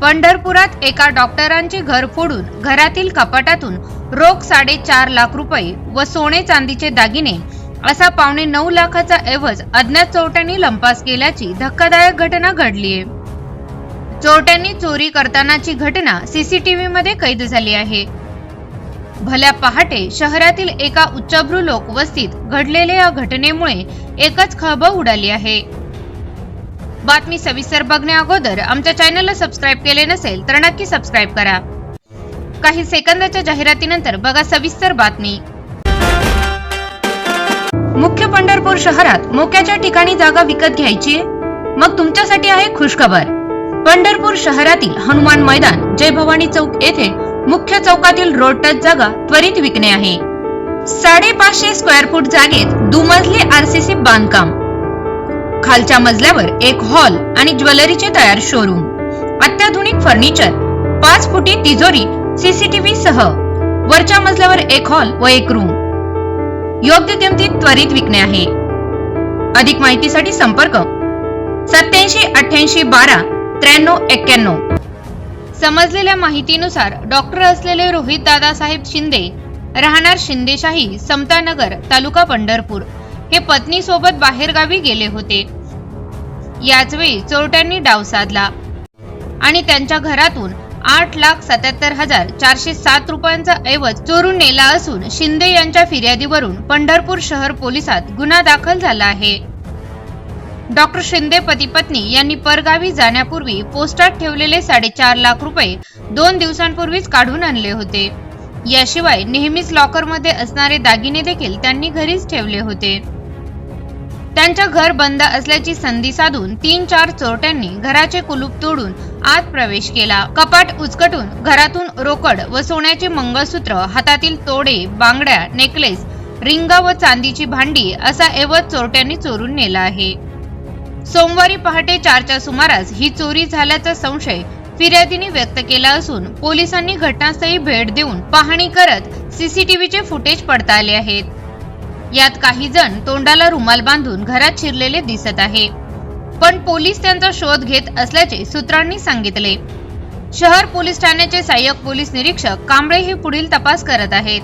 पंढरपुरात एका डॉक्टरांचे घर फोडून घरातील कपाटातून रोख साडेचार लाख रुपये व सोने चांदीचे दागिने असा पावणे नऊ लाखाचा ऐवज अज्ञात चोरट्यांनी लंपास केल्याची धक्कादायक घटना घडलीय चोरट्यांनी चोरी करतानाची घटना सीसीटीव्ही मध्ये कैद झाली आहे. भल्या पहाटे शहरातील एका उच्चभ्रू लोक वस्तीत घडलेल्या या घटनेमुळे एकच खळबळ उडाली आहे. बातमी सविस्तर बघण्या अगोदर आमच्या चॅनलला सबस्क्राईब केले नसेल तर नक्की सबस्क्राईब करा. काही सेकंदाच्या जाहिरातीनंतर बघा सविस्तर बातमी. मुख्य पंढरपूर शहरात मोक्याच्या ठिकाणी जागा विकत घ्यायची? मग तुमच्यासाठी आहे खुशखबर. पंढरपूर शहरातील हनुमान मैदान जय भवानी चौक येथे मुख्य चौकातील रोड टच जागा त्वरित विकणे आहे. साडेपाचशे स्क्वेअर फूट जागेत दुमजली आरसीसी बांधकाम. खालच्या मजल्यावर एक हॉल आणि ज्वेलरीचे तयार शोरूम अत्याधुनिक फर्निचर पाच फुटी तिजोरी सीसीटीव्ही सह. वरच्या मजल्यावर एक हॉल व एक रूम योग्य किमतीत त्वरित विकणे आहे. अधिक माहितीसाठी संपर्क सत्याऐंशी अठ्ठ्याऐंशी बारा त्र्याण्णव एक्क्याण्णव. समजलेल्या माहितीनुसार डॉक्टर असलेले रोहित दादासाहेब शिंदे राहणार शिंदेशाही समतानगर तालुका पंढरपूर. हे पत्नीसोबत बाहेरगावी गेले होते. याच वेळी चोरट्यांनी डाव साधला. आणि त्यांच्या घरातून आठ लाख सत्याहत्तर हजार चारशे सात रुपयांचा ऐवज चोरून नेला असून शिंदे यांच्या फिर्यादीवरून पंढरपूर शहर पोलिसात गुन्हा दाखल झाला आहे. डॉक्टर शिंदे पती पत्नी यांनी परगावी जाण्यापूर्वी पोस्टात ठेवलेले साडेचार लाख रुपये दोन दिवसांपूर्वीच काढून आणले होते. याशिवाय नेहमीच लॉकरमध्ये असणारे दागिने देखील त्यांनी घरीच ठेवले होते. त्यांच्या घर बंद असल्याची संधी साधून तीन चार चोरट्यांनी घराचे कुलूप तोडून आत प्रवेश केला. कपाट उचकटून घरातून रोकड व सोन्याचे मंगळसूत्र हातातील तोडे बांगड्या नेकलेस रिंग व चांदीची भांडी असा ऐवज चोरट्यांनी चोरून नेला आहे. सोमवारी पहाटे चारच्या सुमारास ही चोरी झाल्याचा संशय फिर्यादीने व्यक्त केला असून पोलिसांनी घटनास्थळी भेट देऊन पाहणी करत सीसीटीव्हीचे फुटेज पडताळले आहेत. यात काही जण तोंडाला रुमाल बांधून घरात शिरलेले दिसत आहे. पण पोलीस त्यांचा शोध घेत असल्याचे सूत्रांनी सांगितले. शहर पोलीस ठाण्याचे सहाय्यक पोलीस निरीक्षक कांबळे हे पुढील तपास करत आहेत.